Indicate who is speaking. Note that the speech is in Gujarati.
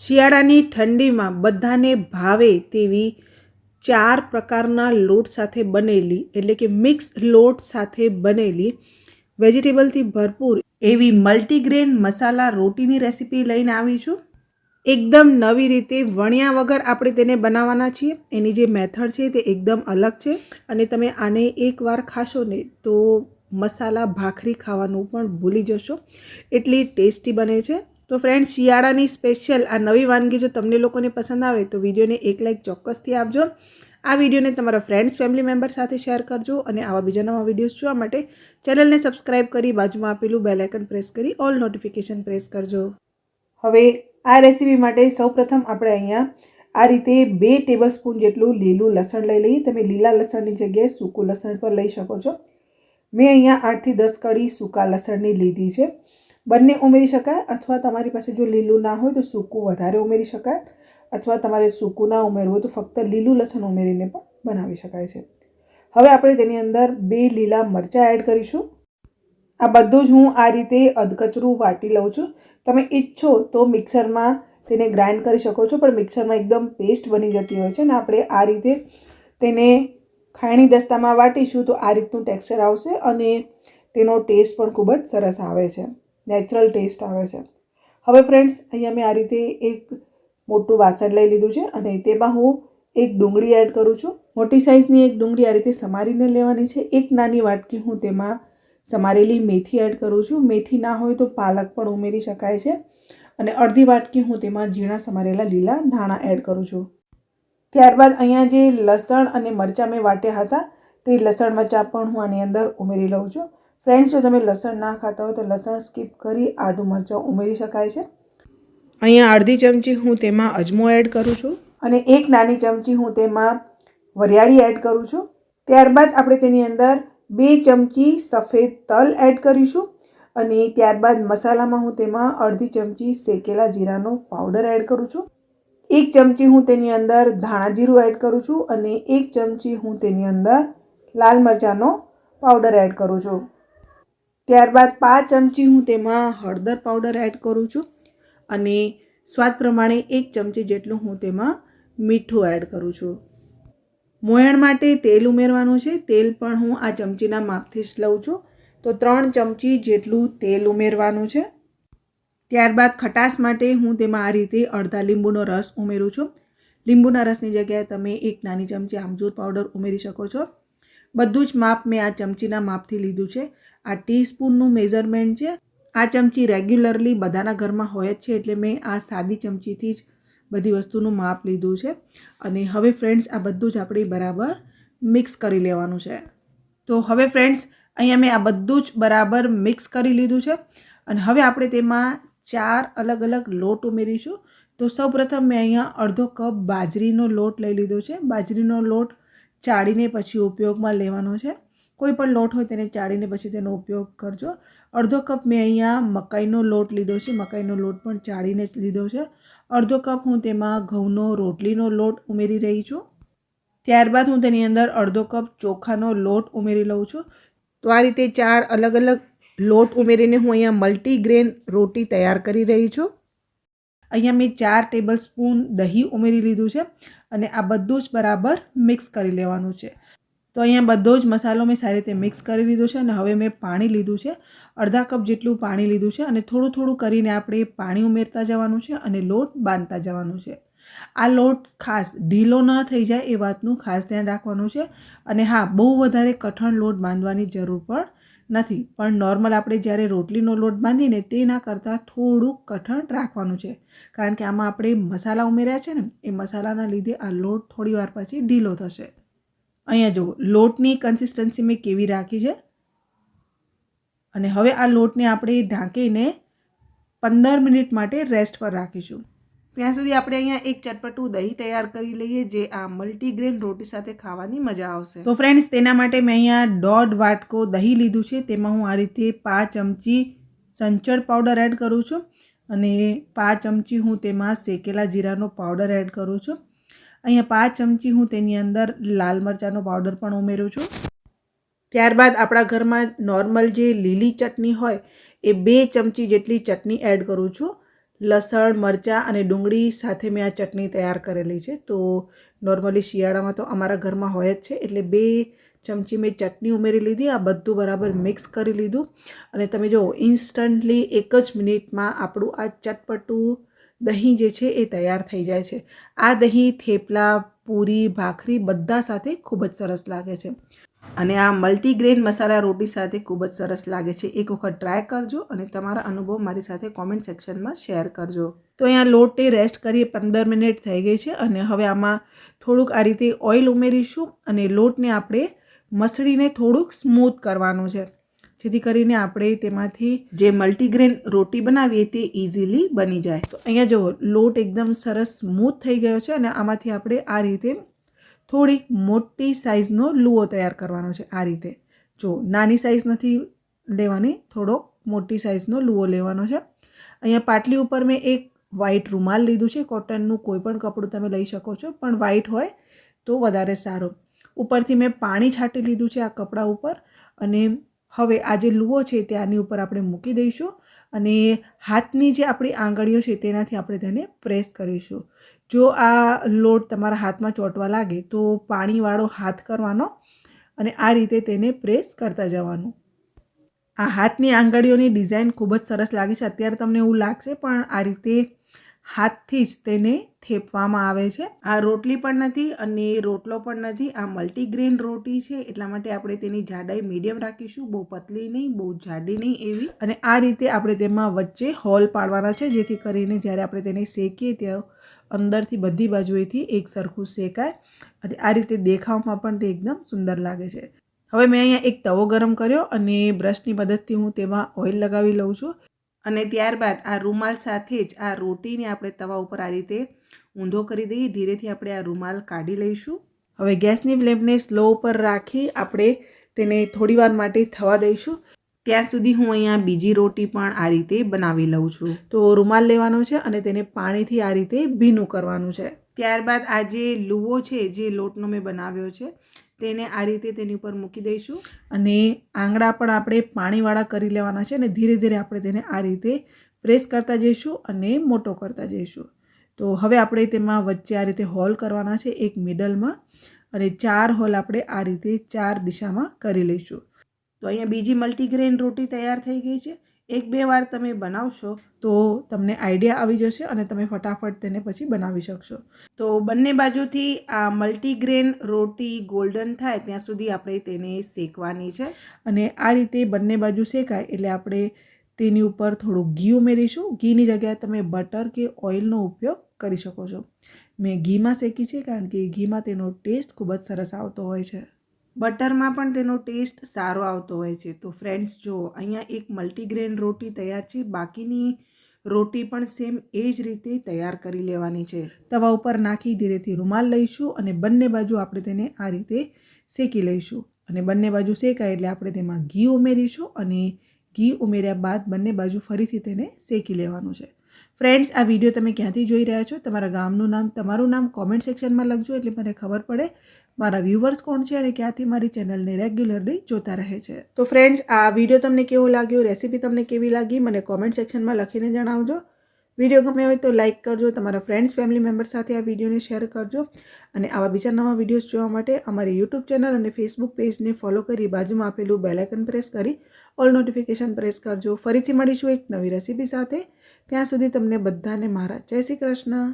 Speaker 1: શિયાળાની ઠંડીમાં બધાને ભાવે તેવી ચાર પ્રકારના લોટ સાથે બનેલી, એટલે કે મિક્સ લોટ સાથે બનેલી વેજીટેબલથી ભરપૂર એવી મલ્ટીગ્રેન મસાલા રોટીની રેસીપી લઈને આવી છું. એકદમ નવી રીતે વણ્યા વગર આપણે તેને બનાવવાના છીએ. એની જે મેથડ છે તે એકદમ અલગ છે અને તમે આને એકવાર ખાશો ને તો મસાલા ભાખરી ખાવાનું પણ ભૂલી જશો. એટલી ટેસ્ટી બને છે. તો ફ્રેન્ડ શિયાળાની સ્પેશિયલ આ નવી વાનગી જો તમને લોકોને પસંદ આવે તો વિડીયોને એક લાઈક ચોક્કસથી આપજો. આ વિડીયોને તમારા ફ્રેન્ડ્સ ફેમિલી મેમ્બર સાથે શેર કરજો અને આવા બીજા નવા વિડીયોઝ જોવા માટે ચેનલને સબસ્ક્રાઇબ કરી બાજુમાં આપેલું બેલાઇકન પ્રેસ કરી ઓલ નોટિફિકેશન પ્રેસ કરજો. હવે આ રેસીપી માટે સૌપ્રથમ આપણે અહીંયા આ રીતે બે ટેબલ સ્પૂન જેટલું લીલું લસણ લઈ લઈએ. તમે લીલા લસણની જગ્યાએ સૂકું લસણ પર લઈ શકો છો. મેં અહીંયા આઠથી દસ કળી સૂકા લસણની લીધી છે. બંને ઉમેરી શકાય અથવા તમારી પાસે જો લીલું ના હોય તો સૂકું વધારે ઉમેરી શકાય અથવા તમારે સૂકું ના ઉમેરવું તો ફક્ત લીલું લસણ ઉમેરીને પણ બનાવી શકાય છે. હવે આપણે તેની અંદર બે લીલા મરચાં એડ કરીશું. આ બધું જ હું આ રીતે અધકચરું વાટી લઉં છું. તમે ઈચ્છો તો મિક્સરમાં તેને ગ્રાઇન્ડ કરી શકો છો, પણ મિક્સરમાં એકદમ પેસ્ટ બની જતી હોય છે ને આપણે આ રીતે તેને ખાયણી દસ્તામાં વાટીશું તો આ રીતનું ટેક્સચર આવશે અને તેનો ટેસ્ટ પણ ખૂબ જ સરસ આવે છે. નેચરલ ટેસ્ટ આવે છે. હવે ફ્રેન્ડ્સ અહીંયા મેં આ રીતે એક મોટું વાસણ લઈ લીધું છે અને તેમાં હું એક ડુંગળી એડ કરું છું. મોટી સાઇઝની એક ડુંગળી આ રીતે સમારીને લેવાની છે. એક નાની વાટકી હું તેમાં સમારેલી મેથી એડ કરું છું. મેથી ના હોય તો પાલક પણ ઉમેરી શકાય છે. અને અડધી વાટકી હું તેમાં ઝીણા સમારેલા લીલા ધાણા એડ કરું છું. ત્યારબાદ અહીંયા જે લસણ અને મરચાં મેં વાટ્યા હતા, તે લસણ મરચાં પણ હું આની અંદર ઉમેરી લઉં છું. ફ્રેન્ડ્સ જો તમે લસણ ના ખાતા હોય તો લસણ સ્કીપ કરી આદુ મરચાં ઉમેરી શકાય છે. અહીંયા અડધી ચમચી હું તેમાં અજમો એડ કરું છું. અને એક નાની ચમચી હું તેમાં વરિયાળી એડ કરું છું. ત્યારબાદ આપણે તેની અંદર બે ચમચી સફેદ તલ એડ કરીશું અને ત્યારબાદ મસાલામાં હું તેમાં અડધી ચમચી શેકેલા જીરાનો પાવડર એડ કરું છું. એક ચમચી હું તેની અંદર ધાણા જીરું એડ કરું છું અને એક ચમચી હું તેની અંદર લાલ મરચાંનો પાવડર એડ કરું છું. ત્યારબાદ પાંચ ચમચી હું તેમાં હળદર પાવડર એડ કરું છું અને સ્વાદ પ્રમાણે એક ચમચી જેટલું હું તેમાં મીઠું એડ કરું છું. મોયણ માટે તેલ ઉમેરવાનું છે. તેલ પણ હું આ ચમચીના માપથી જ લઉં છું. તો ત્રણ ચમચી જેટલું તેલ ઉમેરવાનું છે. ત્યારબાદ ખટાશ માટે હું તેમાં આ રીતે અડધા લીંબુનો રસ ઉમેરું છું. લીંબુના રસની જગ્યાએ તમે એક નાની ચમચી આમચૂર પાવડર ઉમેરી શકો છો. બધું જ માપ મેં આ ચમચીના માપથી લીધું છે. આ ટીસ્પૂનનું મેઝરમેન્ટ છે. આ ચમચી રેગ્યુલરલી બધાના ઘરમાં હોય જ છે એટલે મેં આ સાદી ચમચીથી જ બધી વસ્તુનું માપ લીધું છે. અને હવે ફ્રેન્ડ્સ, આ બધું જ આપણે બરાબર મિક્સ કરી લેવાનું છે. તો હવે ફ્રેન્ડ્સ, અહીંયા મેં આ બધું જ બરાબર મિક્સ કરી લીધું છે. અને હવે આપણે તેમાં ચાર અલગ અલગ લોટ ઉમેરીશું. તો સૌપ્રથમ મેં અહીંયા અડધો કપ બાજરીનો લોટ લઈ લીધો છે. બાજરીનો લોટ ચાળીને પછી ઉપયોગમાં લેવાનો છે. કોઈ પણ લોટ હોય તેને ચાળીને પછી તેનો ઉપયોગ કરજો. અડધો કપ મેં અહીંયા મકાઈનો લોટ લીધો છે. મકાઈનો લોટ પણ ચાળીને જ લીધો છે. અડધો કપ હું તેમાં ઘઉંનો રોટલીનો લોટ ઉમેરી રહી છું. ત્યારબાદ હું તેની અંદર અડધો કપ ચોખાનો લોટ ઉમેરી લઉં છું. તો આ રીતે ચાર અલગ અલગ લોટ ઉમેરીને હું અહીંયા મલ્ટીગ્રેન રોટી તૈયાર કરી રહી છું. અહીંયા મેં ચાર ટેબલ સ્પૂન દહીં ઉમેરી લીધું છે અને આ બધું જ બરાબર મિક્સ કરી લેવાનું છે. તો અહીંયા બધો જ મસાલો મેં સારી રીતે મિક્સ કરી લીધો છે અને હવે મેં પાણી લીધું છે. અડધા કપ જેટલું પાણી લીધું છે અને થોડું થોડું કરીને આપણે પાણી ઉમેરતા જવાનું છે અને લોટ બાંધતા જવાનું છે. આ લોટ ખાસ ઢીલો ન થઈ જાય એ વાતનું ખાસ ધ્યાન રાખવાનું છે અને હા, બહુ વધારે કઠણ લોટ બાંધવાની જરૂર પણ નથી. પણ નોર્મલ આપણે જ્યારે રોટલીનો લોટ બાંધીને તેના કરતાં થોડુંક કઠણ રાખવાનું છે. કારણ કે આમાં આપણે મસાલા ઉમેર્યા છે ને, એ મસાલાના લીધે આ લોટ થોડી વાર પછી ઢીલો થશે. અહીંયા જુઓ, લોટની કન્સિસ્ટન્સી મેં કેવી રાખી છે? અને હવે આ લોટને આપણે ઢાંકીને પંદર મિનિટ માટે રેસ્ટ પર રાખીશું. ત્યાં સુધી આપણે અહીંયા એક ચટપટું દહીં તૈયાર કરી લઈએ જે આ મલ્ટીગ્રેન રોટી સાથે ખાવાની મજા આવશે. તો ફ્રેન્ડ્સ તેના માટે મેં અહીંયા દોઢ વાટકો દહીં લીધું છે. તેમાં હું આ રીતે પાંચ ચમચી સંચળ પાવડર એડ કરું છું અને પાંચ ચમચી હું તેમાં શેકેલા જીરાનો પાવડર એડ કરું છું. અહીંયા પાંચ ચમચી હું તેની અંદર લાલ મરચાંનો પાવડર પણ ઉમેરું છું. ત્યારબાદ આપણા ઘરમાં નોર્મલ જે લીલી ચટણી હોય, એ બે ચમચી જેટલી ચટણી એડ કરું છું. લસણ, મરચાં અને ડુંગળી સાથે મેં આ ચટણી તૈયાર કરેલી છે. તો નોર્મલી શિયાળામાં તો અમારા ઘરમાં હોય જ છે. એટલે બે ચમચી મેં ચટણી ઉમેરી લીધી. આ બધું બરાબર મિક્સ કરી લીધું. અને તમે જો ઇન્સ્ટન્ટલી એક જ મિનિટમાં આપણું આ ચટપટું દહીં જે છે એ તૈયાર થઈ જાય છે. આ દહીં, થેપલા, પૂરી, ભાખરી બધા સાથે ખૂબ જ સરસ લાગે છે. અને આ મલ્ટીગ્રેન મસાલા રોટી સાથે ખૂબ જ સરસ લાગે છે. એક વખત ટ્રાય કરજો અને તમારા અનુભવ મારી સાથે કોમેન્ટ સેક્શનમાં શેર કરજો. તો અહીંયા લોટે રેસ્ટ કરીએ, પંદર મિનિટ થઈ ગઈ છે અને હવે આમાં થોડુંક આ રીતે ઓઇલ ઉમેરીશું અને લોટને આપણે મસળીને થોડુંક સ્મૂથ કરવાનું છે. જેથી કરીને આપણે તેમાંથી જે મલ્ટીગ્રેન રોટી બનાવીએ તે ઇઝીલી બની જાય. તો અહીંયા જુઓ લોટ એકદમ સરસ સ્મૂથ થઈ ગયો છે અને આમાંથી આપણે આ રીતે થોડીક મોટી સાઇઝનો લુઓ તૈયાર કરવાનો છે આ રીતે. જો નાની સાઇઝ નથી લેવાની, થોડો મોટી સાઇઝનો લુઓ લેવાનો છે. અહીંયા પાટલી ઉપર મેં એક વ્હાઈટ રૂમાલ લીધું છે. કોટનનું કોઈ પણ કપડું તમે લઈ શકો છો, પણ વ્હાઈટ હોય તો વધારે સારું. ઉપરથી મેં પાણી છાંટી લીધું છે આ કપડા ઉપર અને હવે આ જે લુઓ છે તે આની ઉપર આપણે મૂકી દઈશું. અને હાથની જે આપણી આંગળીઓ છે તેનાથી આપણે તેને પ્રેસ કરીશું. જો આ લોટ તમારા હાથમાં ચોંટવા લાગે તો પાણીવાળો હાથ કરવાનો અને આ રીતે તેને પ્રેસ કરતા જવાનું. આ હાથની આંગળીઓની ડિઝાઇન ખૂબ જ સરસ લાગે છે. અત્યારે તમને એવું લાગશે, પણ આ રીતે હાથથી જ તેને થેપવામાં આવે છે. આ રોટલી પણ નથી અને રોટલો પણ નથી. આ મલ્ટીગ્રેન રોટી છે. એટલા માટે આપણે તેની જાડાઈ મીડિયમ રાખીશું. બહુ પતલી નહીં, બહુ જાડી નહીં એવી. અને આ રીતે આપણે તેમાં વચ્ચે હોલ પાડવાના છે, જેથી કરીને જ્યારે આપણે તેને શેકીએ ત્યાં અંદરથી બધી બાજુએથી એક સરખું શેકાય. અને આ રીતે દેખાવમાં પણ તે એકદમ સુંદર લાગે છે. હવે મેં અહીંયા એક તવો ગરમ કર્યો અને બ્રશની મદદથી હું તેમાં ઓઇલ લગાવી લઉં છું. અને ત્યારબાદ આ રૂમાલ સાથે જ આ રોટીને આપણે તવા ઉપર આ રીતે ઊંધો કરી દઈએ. ધીરેથી આપણે આ રૂમાલ કાઢી લઈશું. હવે ગેસની ફ્લેમને સ્લો ઉપર રાખી આપણે તેને થોડીવાર માટે થવા દઈશું. ત્યાં સુધી હું અહીંયા બીજી રોટી પણ આ રીતે બનાવી લઉં છું. તો રૂમાલ લેવાનો છે અને તેને પાણીથી આ રીતે ભીનું કરવાનું છે. ત્યારબાદ આ જે લુવો છે, જે લોટનો મેં બનાવ્યો છે તેને આ રીતે તેની ઉપર મૂકી દઈશું. અને આંગળા પણ આપણે પાણીવાળા કરી લેવાના છે અને ધીરે ધીરે આપણે તેને આ રીતે પ્રેસ કરતા જઈશું અને મોટો કરતા જઈશું. તો હવે આપણે તેમાં વચ્ચે આ રીતે હોલ કરવાના છે એક મિડલમાં અને ચાર હોલ આપણે આ રીતે ચાર દિશામાં કરી લઈશું. તો અહીંયા બીજી મલ્ટીગ્રેન રોટી તૈયાર થઈ ગઈ છે. એક બે વાર તમે બનાવશો તો તમને આઈડિયા આવી જશે અને તમે ફટાફટ તેને પછી બનાવી શકશો. તો બંને બાજુથી આ મલ્ટીગ્રેન રોટી ગોલ્ડન થાય ત્યાં સુધી આપણે તેને શેકવાની છે અને આ રીતે બંને બાજુ શેકાય એટલે આપણે તેની ઉપર થોડું ઘી ઉમેરીશું. ઘીની જગ્યાએ તમે બટર કે ઓઇલનો ઉપયોગ કરી શકો છો. મેં ઘીમાં શેકી છે કારણ કે ઘીમાં તેનો ટેસ્ટ ખૂબ જ સરસ આવતો હોય છે. બટરમાં પણ તેનો ટેસ્ટ સારો આવતો હોય છે. તો ફ્રેન્ડ્સ, જો અહીંયા એક મલ્ટીગ્રેન રોટી તૈયાર છે, બાકીની રોટી પણ સેમ એ જ રીતે તૈયાર કરી લેવાની છે. તવા ઉપર નાખી ધીરેથી રૂમાલ લઈશું અને બંને બાજુ આપણે તેને આ રીતે શેકી લઈશું. અને બંને બાજુ શેકાય એટલે આપણે તેમાં ઘી ઉમેરીશું અને ઘી ઉમેર્યા બાદ બંને બાજુ ફરીથી તેને શેકી લેવાનું છે. ફ્રેન્ડ્સ આ વીડિયો તમે ક્યાંથી જોઈ રહ્યા છો? તમારા ગામનું નામ, તમારું નામ કોમેન્ટ સેક્શનમાં લખજો એટલે મને ખબર પડે મારા વ્યૂવર્સ કોણ છે અને ક્યાંથી મારી ચેનલને રેગ્યુલરલી જોતા રહે છે. તો ફ્રેન્ડ્સ આ વીડિયો તમને કેવો લાગ્યો? રેસીપી તમને કેવી લાગી? મને કોમેન્ટ સેક્શનમાં લખીને જણાવજો. વીડિયો ગમે હોય તો લાઇક કરજો, તમારા ફ્રેન્ડ્સ ફેમિલી મેમ્બર સાથે આ વિડીયોને શેર કરજો. અને આવા બીજા નવા વિડીયોઝ જોવા માટે અમારી યુટ્યુબ ચેનલ અને ફેસબુક પેજને ફોલો કરી બાજુમાં આપેલું બેલાઇકન પ્રેસ કરી ઓલ નોટિફિકેશન પ્રેસ કરજો. ફરીથી મળીશું એક નવી રેસીપી સાથે. ત્યાં સુધી તમને બધાને મારા જય શ્રી કૃષ્ણ.